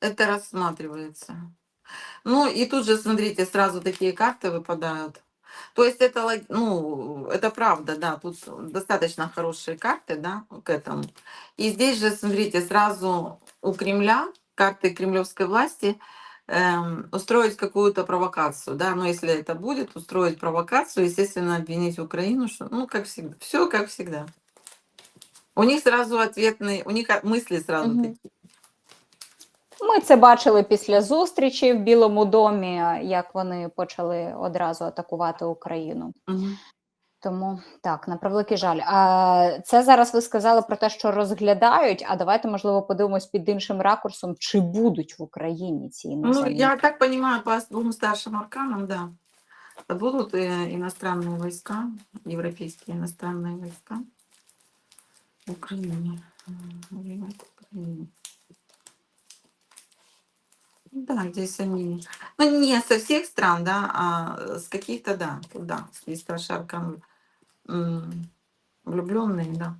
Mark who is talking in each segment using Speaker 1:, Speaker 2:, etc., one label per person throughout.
Speaker 1: Это рассматривается. Ну и тут же, смотрите, сразу такие карты выпадают. То есть это, ну, это правда, да, тут достаточно хорошие карты, да, к этому. И здесь же, смотрите, сразу у Кремля, карты кремлевской власти, эм, устроить какую-то провокацию, да, но если это будет, устроить провокацию, естественно, обвинить Украину, что, ну, как всегда, все как всегда. У них сразу ответные, у них мысли сразу
Speaker 2: Мгм.
Speaker 1: такие.
Speaker 2: Ми це бачили після зустрічі в Білому домі, як вони почали одразу атакувати Україну.
Speaker 1: Мгм.
Speaker 2: Тому так, на превеликий жаль. А це зараз ви сказали про те, що розглядають. А давайте, можливо, подивимось під іншим ракурсом, чи будуть в Україні ці
Speaker 1: Ну,
Speaker 2: іноземні.
Speaker 1: я так понимаю, по двум старшим арканам, да. Будут э, иностранные войска, европейские иностранные войска в Украине. М, воевать в Украине. Да, здесь они, ну не со всех стран, да, а с каких-то, да, да, есть старший аркан м, влюбленные, да.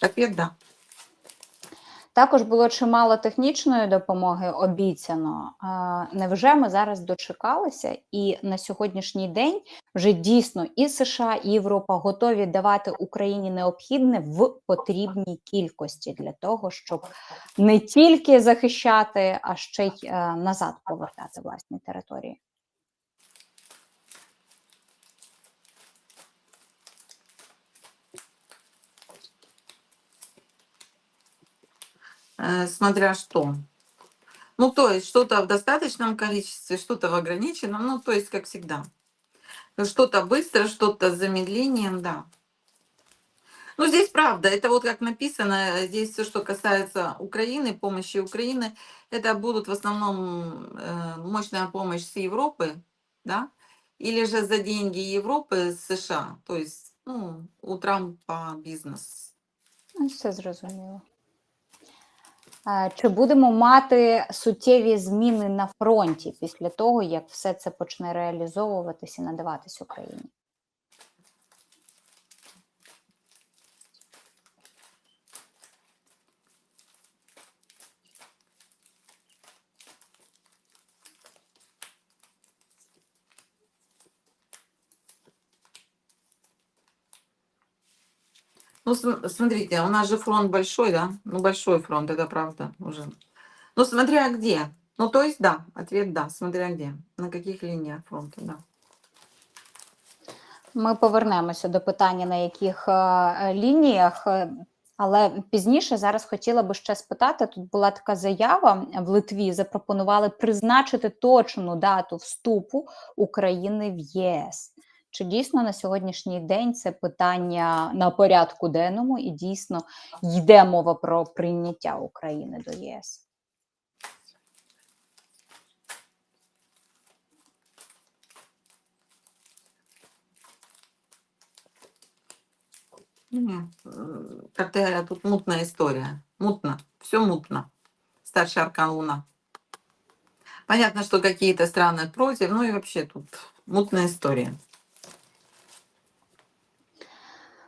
Speaker 1: Ответ да.
Speaker 2: Також було чимало технічної допомоги обіцяно. Невже ми зараз дочекалися, і на сьогоднішній день вже дійсно і США, і Європа готові давати Україні необхідне в потрібній кількості для того, щоб не тільки захищати, а ще й е, назад повертати власні території.
Speaker 1: Смотря что. Ну, то есть что-то в достаточном количестве, что-то в ограниченном, ну, то есть как всегда. Что-то быстро, что-то с замедлением, да. Ну, здесь правда, это вот как написано, э, здесь все, что касается Украины, помощи Украины, это будут в основном э, мощная помощь с Европы, да, или же за деньги Европы с США, то есть, ну, у Трампа бизнес.
Speaker 2: Ну, Все зрозуміло. Е, Чи будемо мати суттєві зміни на фронті після того, як все це почне реалізовуватись і надаватись Україні?
Speaker 1: Ну, смотрите, у нас же фронт большой, да? Ну, большой фронт, это правда уже. Ну, смотря где. Ну, то есть, да, ответ да, смотря где. На каких линиях фронта, да.
Speaker 2: Ми повернемося до питання, на яких е, лініях. е, Але пізніше зараз хотіла би ще спитати: тут була така заява в Литві. Запропонували призначити точну дату вступу України в ЄС. Чи дійсно на сьогоднішній день це питання на порядку денному і дійсно йде мова про прийняття України до ЄС?
Speaker 1: Как-то говорят, тут мутная история. Мутно. Все мутно. Старший аркан Луна. Понятно, что какие-то страны против, ну и вообще тут мутная история.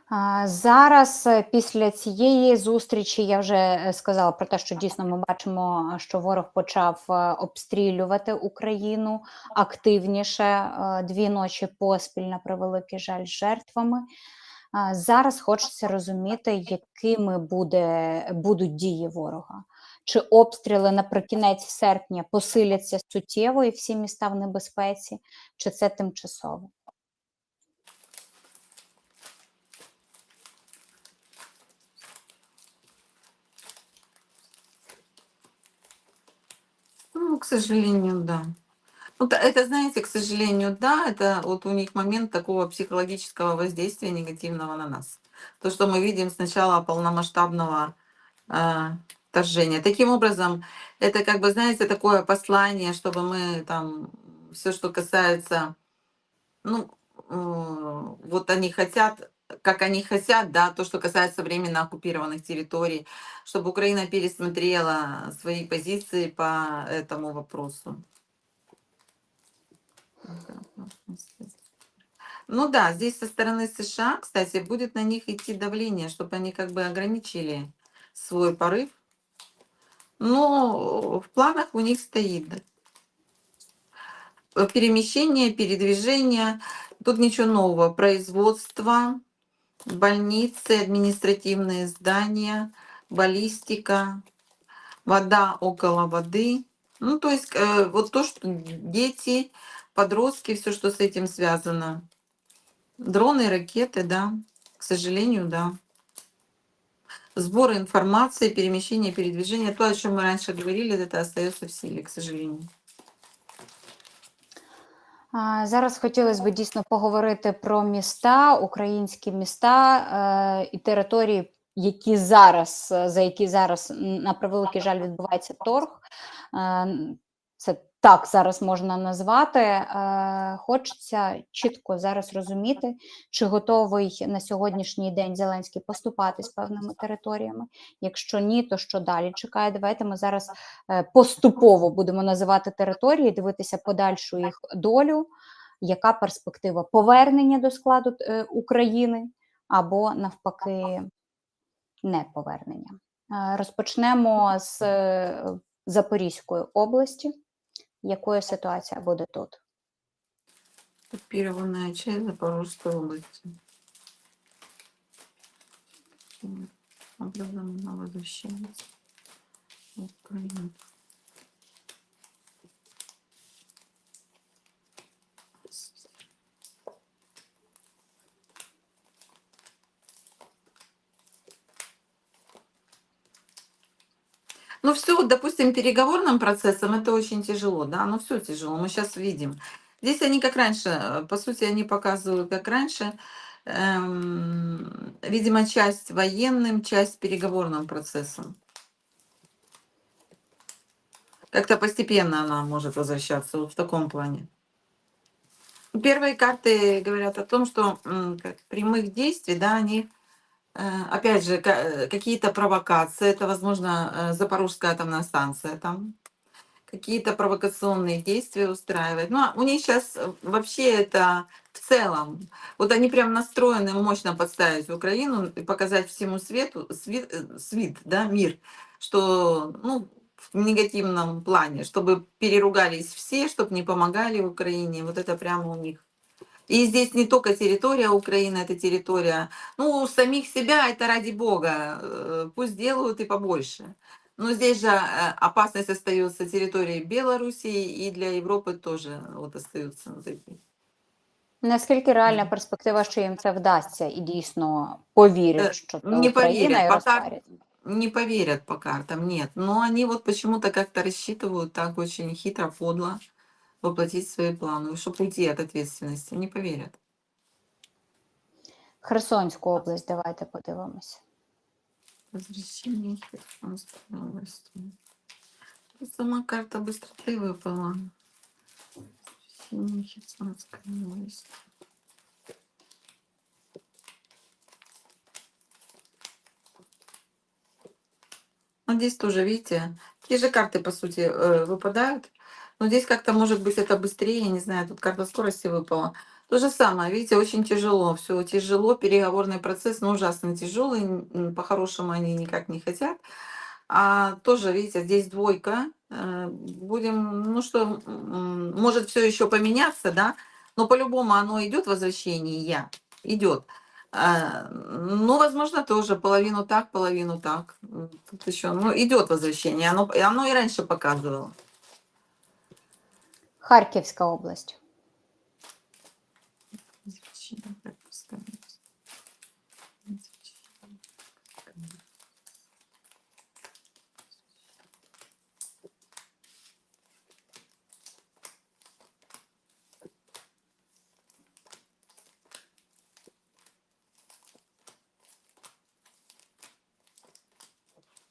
Speaker 2: А, Зараз е, після цієї зустрічі я вже е, сказала про те, що дійсно ми бачимо, що ворог почав е, обстрілювати Україну активніше дві ночі поспіль, на превеликий жаль, жертвами. Зараз хочеться розуміти, якими буде, будуть дії ворога. Чи обстріли наприкінець серпня посиляться суттєво і всі міста в небезпеці, чи це тимчасово?
Speaker 1: К сожалению, да. Вот это, знаете, к сожалению, да, это вот у них момент такого психологического воздействия негативного на нас. То, что мы видим с начала полномасштабного э, вторжения. Таким образом, это как бы, знаете, такое послание, чтобы мы там все, что касается, ну, э, вот они хотят, как они хотят, да, то, что касается временно оккупированных территорий, чтобы Украина пересмотрела свои позиции по этому вопросу. Ну да, здесь со стороны США, кстати, будет на них идти давление, чтобы они как бы ограничили свой порыв. Но в планах у них стоит. Перемещение, передвижение. Тут ничего нового. Производство, больницы, административные здания, баллистика, вода около воды. Ну, то есть э, вот то, что дети, подростки, все, что с этим связано. Дроны, ракеты, да, к сожалению, да. Сбор информации, перемещение, передвижение. То, о чем мы раньше говорили, это остается в силе, к сожалению.
Speaker 2: Зараз хотілося б дійсно поговорити про міста, українські міста е, і території, які зараз, е, за які зараз на превеликий жаль відбувається торг. Е, Це так зараз можна назвати. Е, Хочеться чітко зараз розуміти, чи готовий на сьогоднішній день Зеленський поступати з певними територіями. Якщо ні, то що далі чекає? Давайте ми зараз е, поступово будемо називати території, дивитися подальшу їх долю, яка перспектива повернення до складу е, України або навпаки не повернення. Розпочнемо з Запорізької області. Якою ситуація буде тут?
Speaker 1: Оккупированная часть Запорожской области. М, Образованно возвращается в Ну, все, допустим, переговорным процессом это очень тяжело, да, ну все тяжело, мы сейчас видим. Здесь они как раньше, э, по сути, они показывают как раньше, эм, видимо, часть военным, часть переговорным процессом. Как-то постепенно она может возвращаться вот в таком плане. Первые карты говорят о том, что как прямых действий, да, они, опять же, ка- э, какие-то провокации, это, возможно, э, Запорожская атомная станция там, какие-то провокационные действия устраивает. Ну, а у них сейчас вообще это в целом, вот они прям настроены мощно подставить Украину и показать всему свету, свет, э, свит, да, мир, что, ну, в негативном плане, чтобы переругались все, чтобы не помогали Украине. Вот это прямо у них. И здесь не только территория Украины, это территория, ну, самих себя, это ради бога, э, пусть делают и побольше. Но здесь же э, опасность остается территории Белоруссии и для Европы тоже вот остаются вот эти.
Speaker 2: Наскільки реальна
Speaker 1: Мгм.
Speaker 2: перспектива, що їм це вдасться, і дійсно повірять,
Speaker 1: Е,
Speaker 2: що це
Speaker 1: не
Speaker 2: Україна
Speaker 1: повірять,
Speaker 2: і
Speaker 1: пока-
Speaker 2: розпарять?
Speaker 1: Не поверят по картам, нет. Но они вот почему-то как-то рассчитывают так очень хитро, подло воплотить свои планы, чтобы уйти от ответственности. Не поверят.
Speaker 2: Херсонську область, давайте подивимося.
Speaker 1: Возвращение Херсонской области. Сама карта быстроты выпала. Возвращение Херсонской области. Здесь тоже, видите, те же карты, по сути, э, выпадают. Но здесь как-то, может быть, это быстрее, я не знаю, тут карта скорости выпала. То же самое, видите, очень тяжело, все тяжело, переговорный процесс, ну, ужасно тяжелый, по-хорошему они никак не хотят. А тоже, видите, здесь двойка. э, Будем, ну что, может все еще поменяться, да, но по-любому оно идет возвращение, идет. А, Ну, возможно, тоже половину так, половину так. Тут еще, ну, идет возвращение, оно, оно и раньше показывало.
Speaker 2: Харківська область.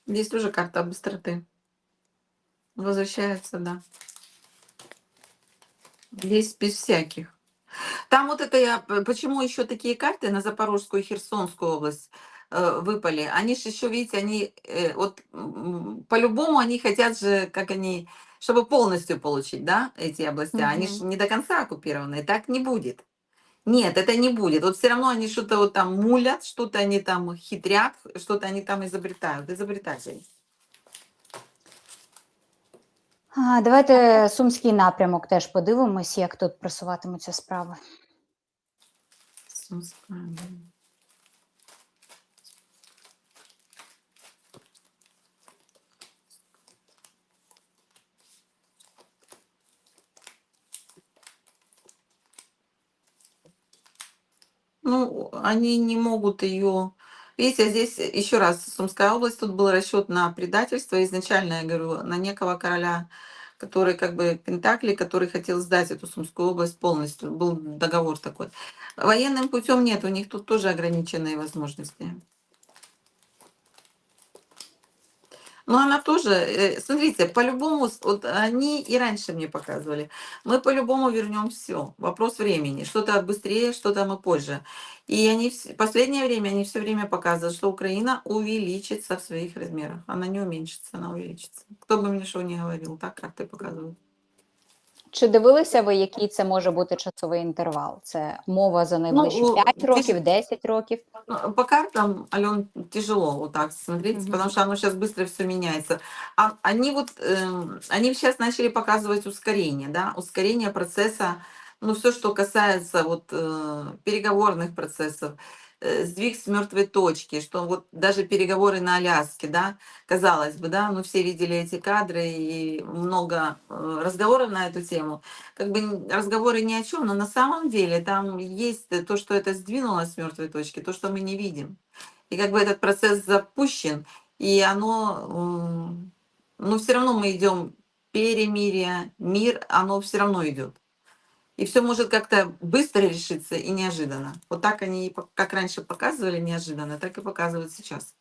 Speaker 1: Здесь тоже карта быстроты. Возвращается, да. Здесь без всяких. Там вот это я... Почему еще такие карты на Запорожскую и Херсонскую область э, выпали? Они же еще, видите, они э, вот по-любому они хотят же, как они, чтобы полностью получить, да, эти области. Они
Speaker 2: Мгм.
Speaker 1: же не до конца оккупированы. Так не будет. Нет, это не будет. Вот все равно они что-то вот там мулят, что-то они там хитрят, что-то они там изобретают. Изобретатели.
Speaker 2: А, давайте Сумський напрямок теж подивимось, як тут просуватимуться справи.
Speaker 1: Ну, они не могут ее. Видите, здесь еще раз Сумская область, тут был расчет на предательство. Изначально, я говорю, на некого короля, который как бы Пентакли, который хотел сдать эту Сумскую область полностью. Был договор такой. Военным путем нет, у них тут тоже ограниченные возможности. Но она тоже, э, смотрите, по-любому, вот они и раньше мне показывали, мы по-любому вернем все. Вопрос времени. Что-то быстрее, что-то мы позже. И они в последнее время, они все время показывают, что Украина увеличится в своих размерах. Она не уменьшится, она увеличится. Кто бы мне что ни говорил, так карты показывают.
Speaker 2: Чи дивилися ви, який це може бути часовий інтервал? Це мова за найближчі
Speaker 1: Ну,
Speaker 2: 5
Speaker 1: ти ж-
Speaker 2: років, 10 років?
Speaker 1: Ну, По картам, Ален, тяжело вот так смотреть,
Speaker 2: Мгм.
Speaker 1: потому что оно сейчас быстро все меняется. А они вот, эм, они сейчас начали показывать ускорение, да, ускорение процесса, ну, все, что касается вот э, переговорных процессов, э, сдвиг с мертвой точки, что вот даже переговоры на Аляске, да, казалось бы, да, ну, все видели эти кадры и много э, разговоров на эту тему. Как бы разговоры ни о чем, но на самом деле там есть э, то, что это сдвинулось с мертвой точки, то, что мы не видим. И как бы этот процесс запущен, и оно, ну, все равно мы идем перемирие, мир, оно все равно идет. И все может как-то быстро решиться и неожиданно. Вот так они, как раньше показывали неожиданно, так и показывают сейчас.